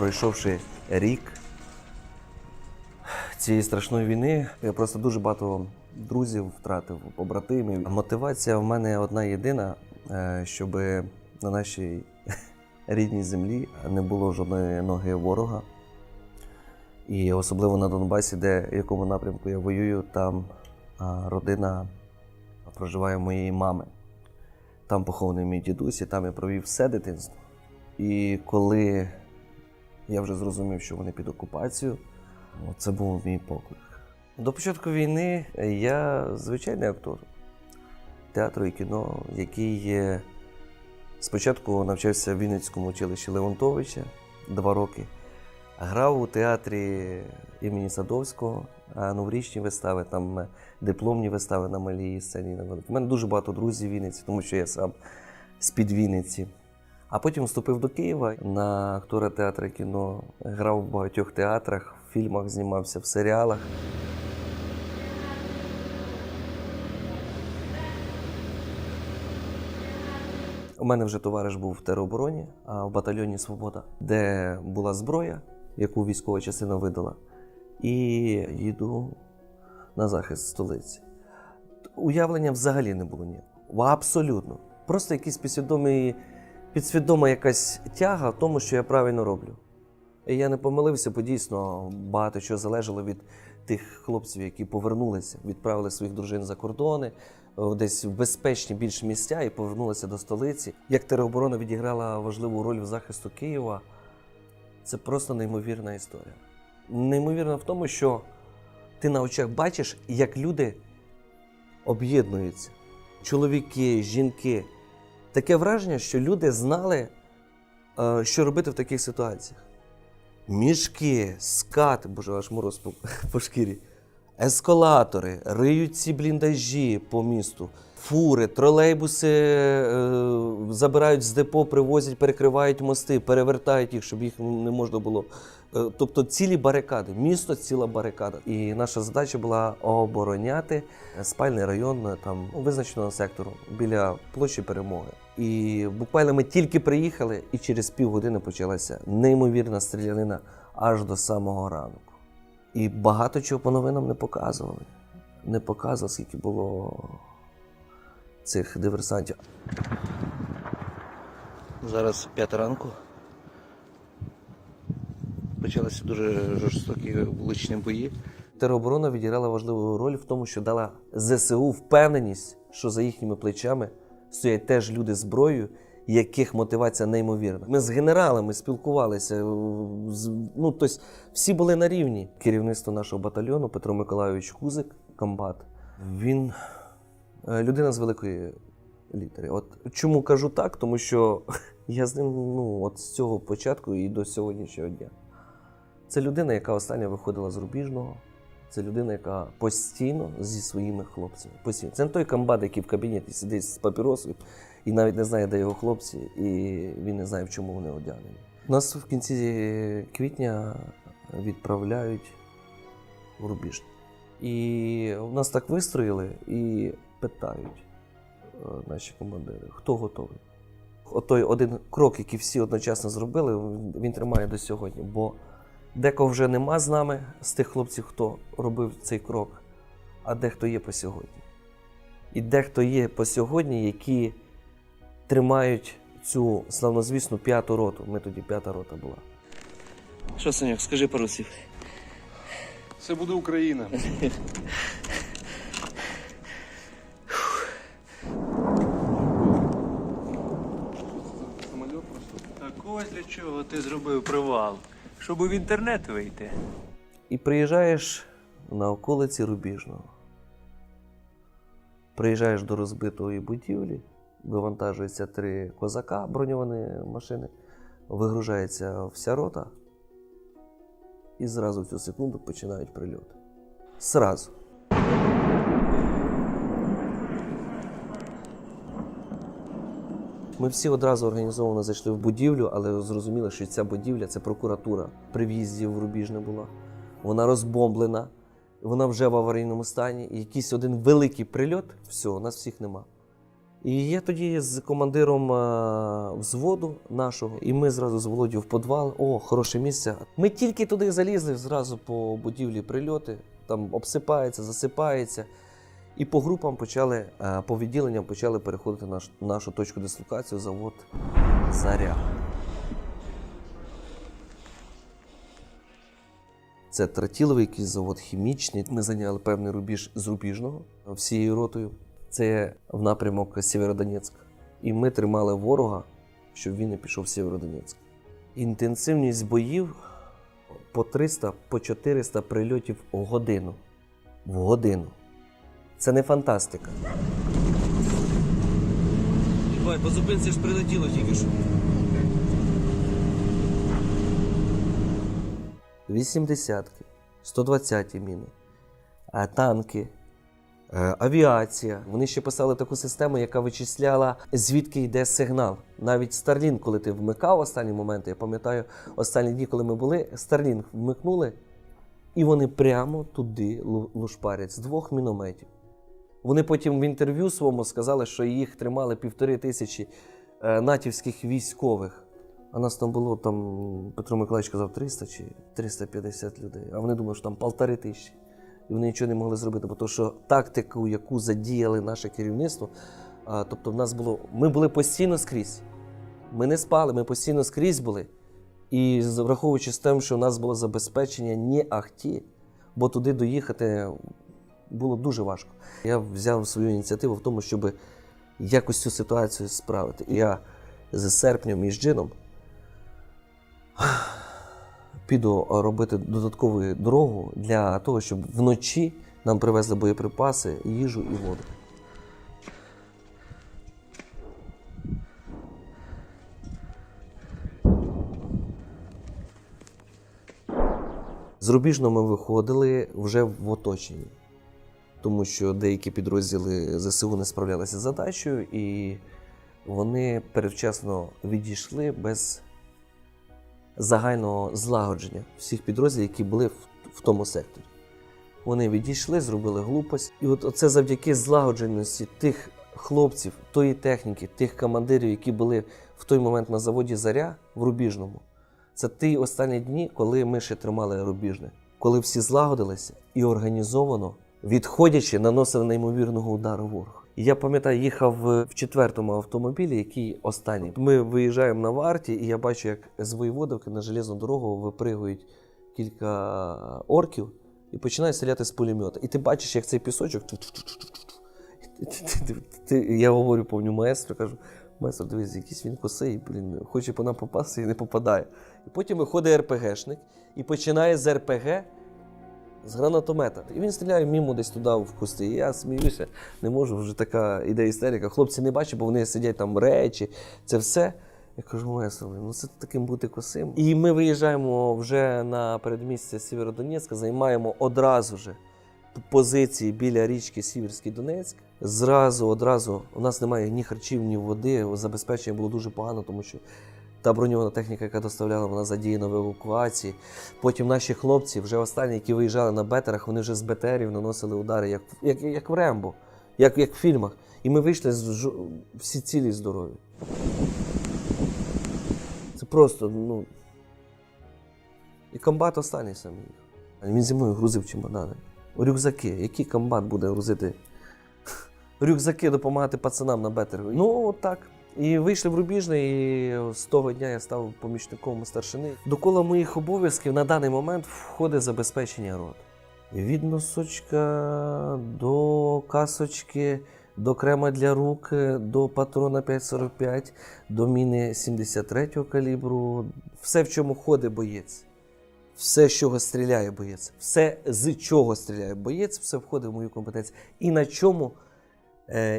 пройшовши рік цієї страшної війни, я просто дуже багато друзів втратив, побратимів. Мотивація в мене одна єдина, е, щоб на нашій рідній землі не було жодної ноги ворога. І особливо на Донбасі, де в якому напрямку я воюю, там родина проживає моєї мами. Там похований мій дідусь, і там я провів все дитинство. І коли я вже зрозумів, що вони під окупацією, це був мій поклик. До початку війни я звичайний актор театру і кіно, який спочатку навчався в Вінницькому училищі Леонтовича два роки. Грав у театрі імені Садовського, новорічні вистави, там е, дипломні вистави на малій сцені. У мене дуже багато друзів в Вінниці, тому що я сам з-під Вінниці. А потім вступив до Києва на актора театру кіно, грав в багатьох театрах, в фільмах знімався, в серіалах. У мене вже товариш був в теробороні, а в батальйоні Свобода, де була зброя, яку військова частина видала, і їду на захист столиці. Уявлення взагалі не було ніякого. Абсолютно. Просто якийсь підсвідомий, підсвідома якась тяга в тому, що я правильно роблю. І я не помилився, бо дійсно багато чого залежало від тих хлопців, які повернулися, відправили своїх дружин за кордони, десь в безпечні більш місця і повернулися до столиці. Як тероборона відіграла важливу роль в захисту Києва, це просто неймовірна історія. Неймовірна в тому, що ти на очах бачиш, як люди об'єднуються. Чоловіки, жінки. Таке враження, що люди знали, е, що робити в таких ситуаціях. Мішки, скати, боже, аж мороз по, по шкірі, ескалатори, риють ці бліндажі по місту, фури, тролейбуси е, забирають з депо, привозять, перекривають мости, перевертають їх, щоб їх не можна було. Е, тобто цілі барикади, місто ціла барикада. І наша задача була обороняти спальний район е, там визначеного сектору біля площі перемоги. І буквально ми тільки приїхали, і через півгодини почалася неймовірна стрілянина аж до самого ранку. І багато чого по новинам не показували. Не показували, скільки було цих диверсантів. Зараз п'ята ранку. Почалися дуже жорстокі вуличні бої. Тероборона відіграла важливу роль в тому, що дала ЗСУ впевненість, що за їхніми плечами стоять теж люди зброєю, яких мотивація неймовірна. Ми з генералами спілкувалися. е, Ну, тобто, всі були на рівні. Керівництво нашого батальйону Петро Миколайович Кузик, комбат. Він людина з великої літери. От чому кажу так? Тому що я з ним ну, от з цього початку і до сьогоднішнього дня. Це людина, яка остання виходила з рубіжного. Це людина, яка постійно зі своїми хлопцями. Постійно. Це не той комбат, який в кабінеті сидить з папіросою і навіть не знає, де його хлопці, і він не знає, в чому вони одягнені. Нас в кінці квітня відправляють в рубіжний. І нас так вистроїли і питають е, наші командири, хто готовий. Отой один крок, який всі одночасно зробили, він тримає до сьогодні. Бо декого вже нема з нами, з тих хлопців, хто робив цей крок, а дехто є по сьогодні. І дехто є по сьогодні, які тримають цю славнозвісну п'яту роту. Ми тоді п'ята рота була. Що, Саняк, скажи пару слів. Це буде Україна. Самольот просто. Так ось для чого ти зробив привал? Щоб в інтернет вийти. І приїжджаєш на околиці Рубіжного. Приїжджаєш до розбитої будівлі, вивантажується три козака, броньовані машини, вигружається вся рота, і зразу в цю секунду починають прильоти. Зразу. Ми всі одразу організовано зайшли в будівлю, але зрозуміли, що ця будівля це прокуратура при в'їзді в Рубіжне була. Вона розбомблена, вона вже в аварійному стані. І якийсь один великий прильот, все, нас всіх нема. І я тоді з командиром е, взводу нашого, і ми зразу з Володю в підвал. О, хороше місце. Ми тільки туди залізли, зразу по будівлі прильоти, там обсипається, засипається. І по групам почали, е, по відділенням почали переходити на наш- нашу точку дислокації, завод Заря. Це тротіловий якийсь завод хімічний. Ми зайняли певний рубіж з рубіжного всією ротою. Це в напрямок Сєвєродонецьк. І ми тримали ворога, щоб він не пішов в Сєвєродонецьк. Інтенсивність боїв по 300, по 400 прильотів в годину. В годину. Це не фантастика. Єбай, по зупинці ж прилетіло тільки що. 80-ки, 120-ті міни, е, танки, е, авіація. Вони ще писали таку систему, яка вичисляла, звідки йде сигнал. Навіть Starlink, коли ти вмикав останні моменти, я пам'ятаю, останні дні, коли ми були, Starlink вмикнули, і вони прямо туди лушпарять з двох мінометів. Вони потім в інтерв'ю своєму сказали, що їх тримали півтори тисячі е, натівських військових. А нас там було там, Петро Миколаївич казав 300 чи 350 людей. А вони думали, що там полтори тисячі. І вони нічого не могли зробити, бо то, що тактику, яку задіяли наше керівництво, а, тобто в нас було. Ми були постійно скрізь. Ми не спали, ми постійно скрізь були. І враховуючи з тим, що у нас було забезпечення не ахті, бо туди доїхати було дуже важко. Я взяв свою ініціативу в тому, щоб якось цю ситуацію справити. І я з серпнем з джином піду робити додаткову дорогу для того, щоб вночі нам привезли боєприпаси, їжу і воду. З Рубіжного ми виходили вже в оточенні, тому що деякі підрозділи ЗСУ не справлялися з задачею, і вони передчасно відійшли без загального злагодження всіх підрозділів, які були в, в тому секторі. Вони відійшли, зробили глупость. І от це завдяки злагодженості тих хлопців, тої техніки, тих командирів, які були в той момент на заводі Заря в Рубіжному. Це ті останні дні, коли ми ще тримали Рубіжне, коли всі злагодилися і організовано, відходячи, наносили неймовірного удару ворог. Я пам'ятаю, їхав в четвертому автомобілі, який останній. Ми виїжджаємо на варті, і я бачу, як з Воєводовки на железну дорогу випригують кілька орків і починають стріляти з пулемета. І ти бачиш, як цей пісочок. Я говорю, повню маестро, кажу, маестро, дивись, якийсь він косий, блін, хоче по нам попасти і не попадає. І потім виходить РПГшник і починає з РПГ з гранатомета. І він стріляє мімо десь туди в кусти. І я сміюся, не можу, вже така іде істерика. Хлопці не бачать, бо вони сидять там речі, це все. Я кажу, маестро, ну це таким бути косим. І ми виїжджаємо вже на передмістя Сєвєродонецька, займаємо одразу же позиції біля річки Сіверський Донецьк. Зразу, одразу, у нас немає ні харчів, ні води. Забезпечення було дуже погано, тому що та броньована техніка, яка доставляла, вона задіяна в евакуації. Потім наші хлопці, вже останні, які виїжджали на бетерах, вони вже з БТРів наносили удари, як, як, як в Рембо, як, як в фільмах. І ми вийшли з всі цілі здорові. Це просто, ну. І комбат останній сам. Він зі мною грузив чемодани. Рюкзаки. Який комбат буде грузити? Рюкзаки допомагати пацанам на бетер. Ну, от так. І вийшли в Рубіжне, і з того дня я став помічником старшини. До кола моїх обов'язків на даний момент входить забезпечення рот. Від носочка до касочки, до крема для рук, до патрона 545, до міни 73-го калібру. Все, в чому ходить боєць. Все, з чого стріляє боєць. Все, з чого стріляє боєць, все входить в мою компетенцію. І на чому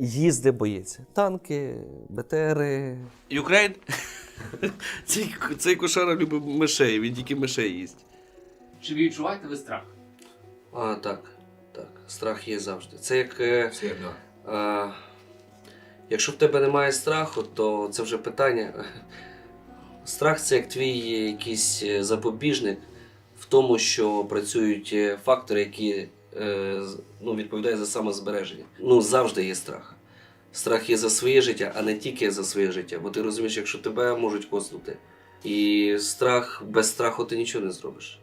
їздить боєць. Танки, БТРи. Юкрейн. цей, цей кошара любить мишей, він тільки мишей їсть. Чи відчуваєте ви страх? А, так, так. Страх є завжди. Це як. е, А, якщо в тебе немає страху, то це вже питання. Страх це як твій якийсь е, запобіжник в тому, що працюють е, фактори, які е, ну, відповідають за самозбереження. Ну, завжди є страх. Страх є за своє життя, а не тільки за своє життя. Бо ти розумієш, якщо тебе можуть коснути. І страх, без страху ти нічого не зробиш.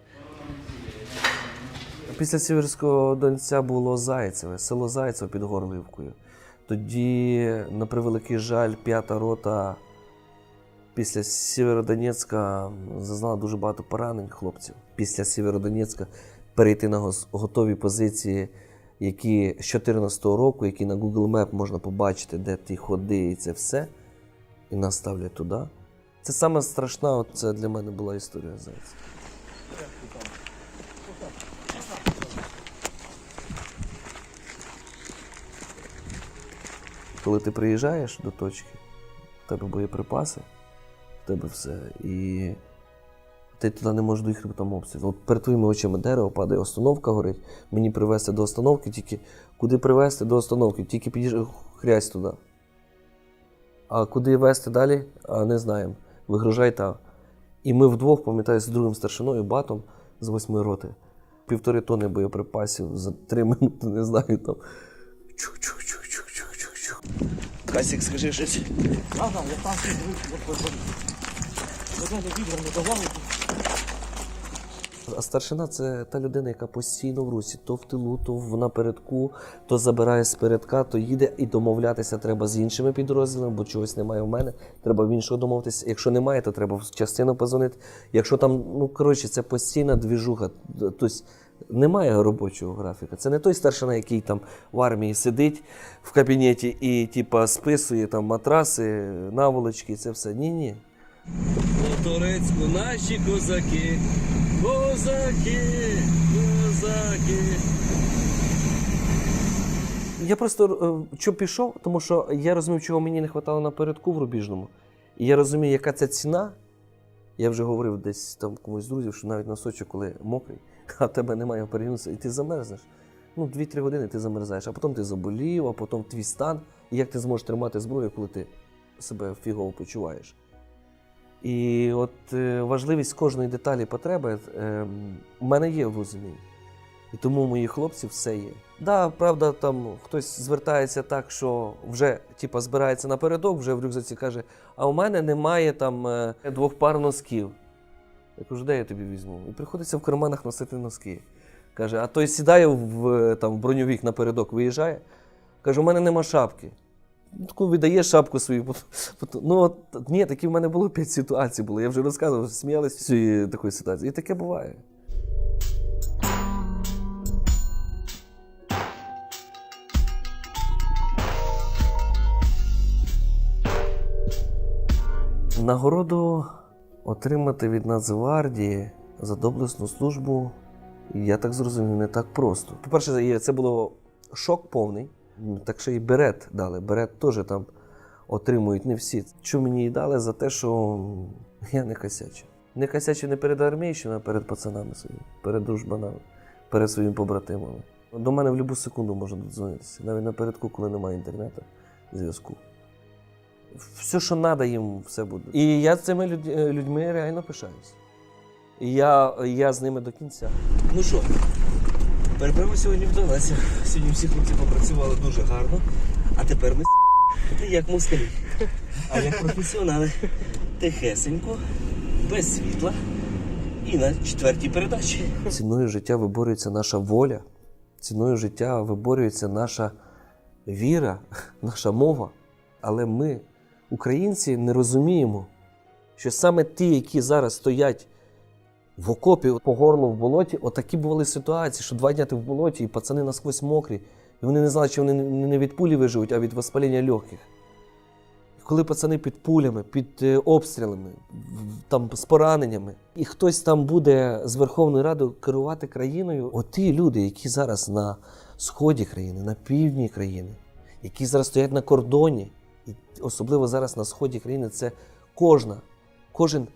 Після Сіверського донця було Зайцеве, село Зайцеве під Горлівкою. Тоді, на превеликий жаль, п'ята рота після Сєвєродонецька зазнала дуже багато поранень хлопців. Після Сєвєродонецька перейти на готові позиції, які з 2014 року, які на Google Map можна побачити, де ті ходи і це все, і нас ставлять туди. Це саме страшна, от це для мене була історія Зайця. Коли ти приїжджаєш до точки, в тебе боєприпаси, в тебе все. І ти туди не можеш доїхати, бо там обстріл. От перед твоїми очима дерево падає, остановка горить. Мені привезти до остановки, тільки куди привезти до остановки, тільки під'їжджай хрясь туди. А куди везти далі, а не знаємо. Вигружай там. І ми вдвох, пам'ятаю, з другим старшиною батом з восьми роти. Півтори тони боєприпасів за три минути, не знаю, там. Чух-чух-чух-чух-чух-чух. Касік, скажи щось. А старшина це та людина, яка постійно в русі, то в тилу, то в напередку, то забирає з передка, то їде і домовлятися треба з іншими підрозділами, бо чогось немає в мене. Треба в іншого домовитися. Якщо немає, то треба в частину позвонити. Якщо там, ну коротше, це постійна двіжуха. Тобто немає робочого графіка. Це не той старшина, який там в армії сидить в кабінеті і типа списує там матраси, наволочки, це все. Ні, ні. У Турецьку наші козаки, козаки, козаки. Я просто е, що пішов, тому що я розумів, чого мені не вистачало напередку в рубіжному. І я розумію, яка це ціна. Я вже говорив десь там комусь з друзів, що навіть носочок, коли мокрий, а в тебе немає перегнутися, і ти замерзнеш. Ну, 2-3 години ти замерзаєш, а потім ти заболів, а потім твій стан. І як ти зможеш тримати зброю, коли ти себе фігово почуваєш. І от е, важливість кожної деталі потреби е, в мене є в розумінні. І тому у моїх хлопців все є. Да, правда, там хтось звертається так, що вже типа, збирається напередок, вже в рюкзаці каже, а у мене немає там е, двох пар носків. Я кажу, де я тобі візьму? І приходиться в карманах носити носки. Каже, а той сідає в, там, в броньовик напередок, виїжджає. Каже, у мене нема шапки. Ну, Таку віддає шапку свою. Ну, от, ні, такі в мене було п'ять ситуацій було. Я вже розказував, сміялися з цієї такої ситуації. І таке буває. Нагороду отримати від Нацгвардії за доблесну службу, я так зрозумів, не так просто. По-перше, це було шок повний. Так ще і берет дали. Берет теж там отримують не всі. Що мені і дали за те, що я не косячив. Не косячив не перед армійщиною, а перед пацанами своїми, перед дружбанами, перед своїми побратимами. До мене в будь-яку секунду можна додзвонитися, навіть напередку, коли немає інтернету, зв'язку. Все, що треба, їм все буде. І я з цими е, людьми реально пишаюсь. І я, я з ними до кінця. Ну що, переправа сьогодні вдалася. Сьогодні всі хлопці попрацювали дуже гарно. А тепер ми як москалі, а як професіонали. Тихесенько, без світла і на четвертій передачі. Ціною життя виборюється наша воля, ціною життя виборюється наша віра, наша мова. Але ми, українці, не розуміємо, що саме ті, які зараз стоять в окопі по горло в болоті, отакі бували ситуації, що два дня ти в болоті, і пацани насквозь мокрі, і вони не знали, чи вони не від пулі виживуть, а від воспалення легких. І коли пацани під пулями, під е, обстрілами, там з пораненнями, і хтось там буде з Верховної Ради керувати країною, оті люди, які зараз на сході країни, на півдні країни, які зараз стоять на кордоні, і особливо зараз на сході країни, це кожна, кожен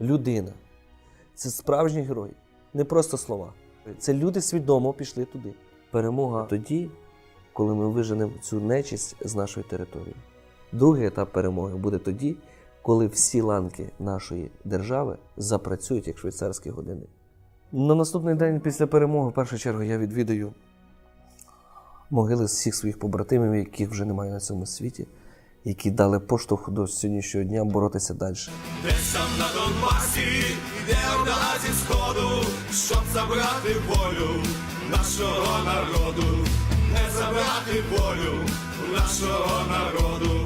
людина. Це справжні герої, не просто слова. Це люди свідомо пішли туди. Перемога тоді, коли ми виженемо цю нечисть з нашої території. Другий етап перемоги буде тоді, коли всі ланки нашої держави запрацюють як швейцарські години. На наступний день після перемоги, в першу чергу, я відвідаю могили всіх своїх побратимів, яких вже немає на цьому світі, які дали поштовх до сьогоднішнього дня боротися далі. Десь там на Донбасі йде орда зі сходу, щоб забрати волю нашого народу, не забрати волю нашого народу.